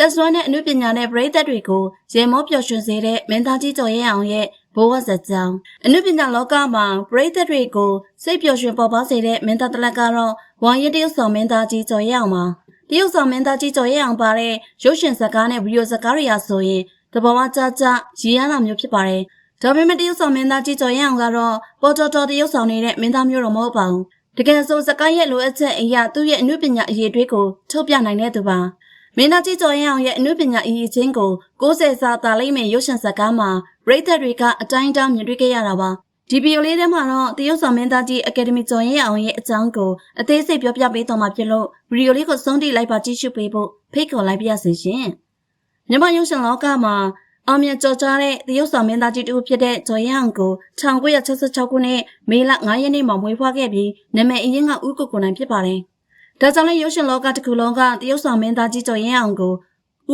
တက်ဆွမ်းတဲ့အမှုပညာနဲ့ပရိသတ်တွေကိုရေမောပျော်ရွှင်စေတဲ့မင်းသားကြီးကျော်ရဲအောင်ရဲ့ဘိုးဝဇက်ကြောင်အမှုပညာလောကမှာပရိသတ်တွေကိုစိတ်ပျော်ရွှင်ပေါ်ပေါက်စေတဲ့မင်းသားတစ်လက်ကတော့ဝါရင်တရုတ်ဆောင်မင်းသားကြီးကျော်ရဲအောင်ပါတရုတ်ဆောင်မင်းသားကြီးကျော်ရဲအောင်ပါတဲ့ရုပ်ရှင်ဇာတ်ကားနဲ့ဗီဒီယိုဇာတ်ကားတွေရာဆိုရင်သဘောဝကြကြရည်ရတာမျိုးဖြစ်ပါတယ်ဒါပေမဲ့တရုတ်ဆောင်မင်းသားကြီးကျော်ရဲအောင်ကတော့ပေါ်တော်တော်တရုတ်ဆောင်နေတဲ့မင်းသားမျိုးတော့မဟုတ်ပါဘူးတကယ်ဆိုစကိုင်းရဲ့လိုအပ်ချက်အရာသူ့ရဲ့အမှုပညာအရေးတွေးကိုထုတ်ပြနိုင်တဲ့သူပါ မင်းသားကြီးကျော်ရင်အောင်ရဲ့အမှုပညာအရေးချင်းကို60စာတာလိုက်မဲ့ရုပ်ရှင်ဇာတ်ကားမှာပရိသတ်တွေကအတိုင်းအတားမြင်တွေ့ခဲ့ရတာပါဒီဗီဒီယိုလေးထဲမှာတော့တရုတ်ဆောင်မင်းသားကြီးအကယ်ဒမီကျော်ရင်အောင်ရဲ့အကြောင်းကိုအသေးစိတ်ပြောပြပေးတော့မှာဖြစ်လို့ဗီဒီယိုလေးကိုဆုံးထိလိုက်ပါကြည့်ရှုပေးဖို့ဖိတ်ခေါ်လိုက်ပါရစေရှင်မြန်မာရုပ်ရှင်လောကမှာအောင်မြင်ကြော်ကြားတဲ့တရုတ်ဆောင်မင်းသားကြီးတူဖြစ်တဲ့ဂျော်ရန်ကို1966ခုနှစ်မေလ9ရက်နေ့မှာမွေးဖွားခဲ့ပြီးနာမည်အရင်းကဥက္ကုကိုနိုင်ဖြစ်ပါတယ်။ ဒါကြောင့်လည်းရုပ်ရှင်လောကတစ်ခုလုံးကတရုတ်ဆောင်မင်းသားကြီးဂျော်ရန်အောင်ကို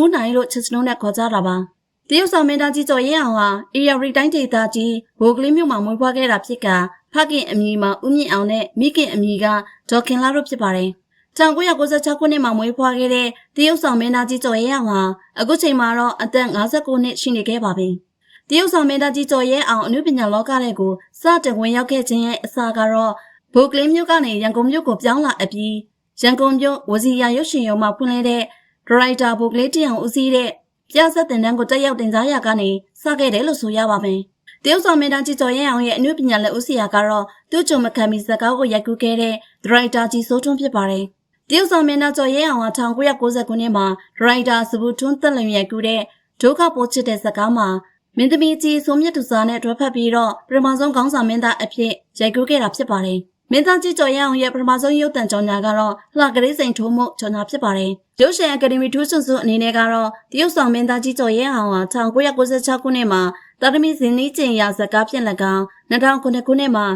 ဦးနိုင်လို့ချစ်စလုံးနဲ့ခေါ်ကြတာပါ။တရုတ်ဆောင်မင်းသားကြီးဂျော်ရန်အောင်ဟာအေရီရီတိုင်းဒေသကြီးဘိုကလေးမြို့မှာမွေးဖွားခဲ့တာဖြစ်ကဖခင်အမည်မှာဦးမြင့်အောင်နဲ့မိခင်အမည်ကဒေါ်ခင်လာတို့ဖြစ်ပါတယ်။1996ခုနှစ်မှာမွေးဖွားခဲ့တဲ့တရုတ်ဆောင်မင်းသားကြီးကျော်ရဲအောင်ဟာအခုချိန်မှာတော့အသက်59နှစ်ရှိနေခဲ့ပါပြီ။တရုတ်ဆောင်မင်းသားကြီးကျော်ရဲအောင်အနုပညာလောကတဲ့ကိုစတင်ဝင်ရောက်ခဲ့ခြင်းရဲ့အစကတော့ဘိုကလင်းမြို့ကနေရန်ကုန်မြို့ကိုပြောင်းလာအပြီး ရန်ကုန်မြို့ဝစီယာရုပ်ရှင်ရုံမှာဖွင့်လှစ်တဲ့ဒရိုက်တာဘိုကလေးတအောင်ဦးစီးတဲ့ပြဆက်တင်တန်းကိုတက်ရောက်တင်ကြားရာကနေစခဲ့တယ်လို့ဆိုရပါမယ်။တရုတ်ဆောင်မင်းသားကြီးကျော်ရဲအောင်ရဲ့အနုပညာလက်ဦးစီယာကတော့သူ့ကြုံမခံမီဇာတ်ကားကိုရိုက်ကူးခဲ့တဲ့ဒရိုက်တာကြီးစိုးထွန်းဖြစ်ပါတယ်။တရုတ်ဆောင်မင်းသားကျော်ရဲအောင်က1990ခုနှစ်မှာဒရိုက်တာစဘူးထွန်းတက်လင်ရိုက်ကူးတဲ့ဒုက္ခပိုးချစ်တဲ့ဇာတ်ကားမှာမင်းသမီးကြီးဆိုမြတ်သူစားနဲ့တွဲဖက်ပြီးတော့ပထမဆုံးခေါင်းဆောင်မင်းသားအဖြစ်ရိုက်ကူးခဲ့တာဖြစ်ပါတယ်။ မင်းသားကြီးကျော်ရဲအောင်ရဲ့ပထမဆုံးရုပ်သံကြော်ညာကတော့လှကလေးစိန်ထိုးမှုကြော်ညာဖြစ်ပါတယ်။ရုပ်ရှင်အကယ်ဒမီထူးဆွန်စုအနေနဲ့ကတော့တရုတ်ဆောင်မင်းသားကြီးကျော်ရဲအောင်က1996ခုနှစ်မှာတာသမီဇင်းနီးကျင်ရာဇာတ်ကားဖြစ်၎င်း2009ခုနှစ်မှာ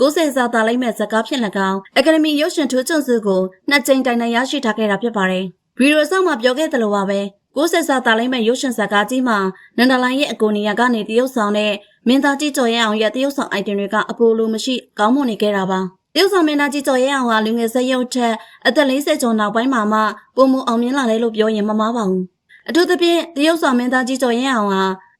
90စာသားလိုက်မဲ့ဇာတ်ကားဖြစ်၎င်းအကယ်ဒမီရုပ်ရှင်ထူးချွန်စုကိုနှစ်ကြိမ်တိုင်တိုင်ရရှိထားခဲ့တာဖြစ်ပါတယ်။ဗီဒီယိုဆောင်မှာပြောခဲ့သလိုပါပဲ90စာသားလိုက်မဲ့ရုပ်ရှင်ဇာတ်ကားကြီးမှာနန္ဒလိုင်းရဲ့အကိုနေရာကနေတရုတ်ဆောင်တဲ့မင်းသားကြီးကျော်ရဲအောင်ရဲ့တရုတ်ဆောင်အိုက်တင်တွေကအပိုလိုမရှိကောင်းမွန်နေခဲ့တာပါ။ တရုတ်ဆောင်မင်းသားကြီးကျော်ရဲအောင်ကလူငယ်ဆက်ရုပ်ထက်အသက်40ကျော်နောက်ပိုင်းမှာမှပုံမအောင်မြင်လာတယ်လို့ပြောရင်မမှားပါဘူး။အထူးသဖြင့်တရုတ်ဆောင်မင်းသားကြီးကျော်ရဲအောင်က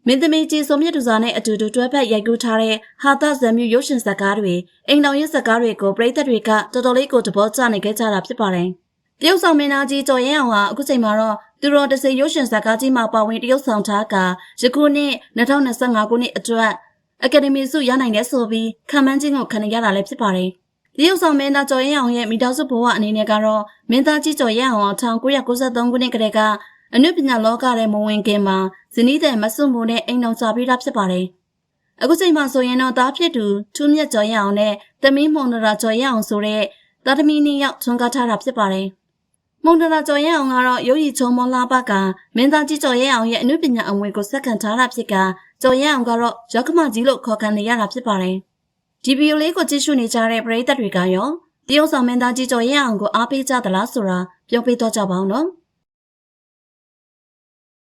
မင်းသမီးကြီးစုံမြတ်သူစာနဲ့အတူတူတွဲဖက်ရိုက်ကူးထားတဲ့ဟာသဇံမျိုးရုပ်ရှင်ဇာတ်ကားတွေအိမ်တော်ရဲ့ဇာတ်ကားတွေကိုပရိသတ်တွေကတော်တော်လေးကိုသဘောကျနေခဲ့ကြတာဖြစ်ပါတယ်။တရုတ်ဆောင်မင်းသားကြီးကျော်ရဲအောင်ကအခုချိန်မှာတော့သူတော်တစေရုပ်ရှင်ဇာတ်ကားကြီးမှာပါဝင်တရုတ်ဆောင်ထားကယခုနှစ်2025ခုနှစ်အတွက်အကယ်ဒမီဆုရနိုင်တဲ့ဆိုပြီးခံမှန်းခြင်းကိုခံရတာလည်းဖြစ်ပါတယ်။ တရုတ်ဆောင်မင်းသားကျော်ရဲအောင်ရဲ့မိသားစုဘဝအနေနဲ့ကတော့မင်းသားကြီးကျော်ရဲအောင်1993ခုနှစ်ကတည်းကအနုပညာလောကထဲမဝင်ခင်မှာဇနီးတဲ့မစွန့်မှုနဲ့အိမ်အောင်စာပြီးတာဖြစ်ပါတယ်။အခုချိန်မှာဆိုရင်တော့သားဖြစ်သူထူးမြတ်ကျော်ရအောင်နဲ့သမီးမုံနရာကျော်ရအောင်ဆိုတဲ့သားသမီးနှစ်ယောက်ထွန်းကားထားတာဖြစ်ပါတယ်။မုံနရာကျော်ရအောင်ကတော့ရုပ်ရည်ချုံမောလာပကမင်းသားကြီးကျော်ရအောင်ရဲ့အနုပညာအမွေကိုစက္ကန့်ထားတာဖြစ်ကကျော်ရအောင်ကတော့ရောက်ခမကြီးလို့ခေါ်ခံနေရတာဖြစ်ပါတယ်။ ဒီဗီဒီယိုလေးကိုကြည့်ရှုနေကြတဲ့ပရိသတ်တွေကရောတရုတ်ဆောင်မင်းသားကြီးကျော်ရအောင်ကိုအားပေးကြသလားဆိုတာပြောပြတော့ကြပါဦးနော်။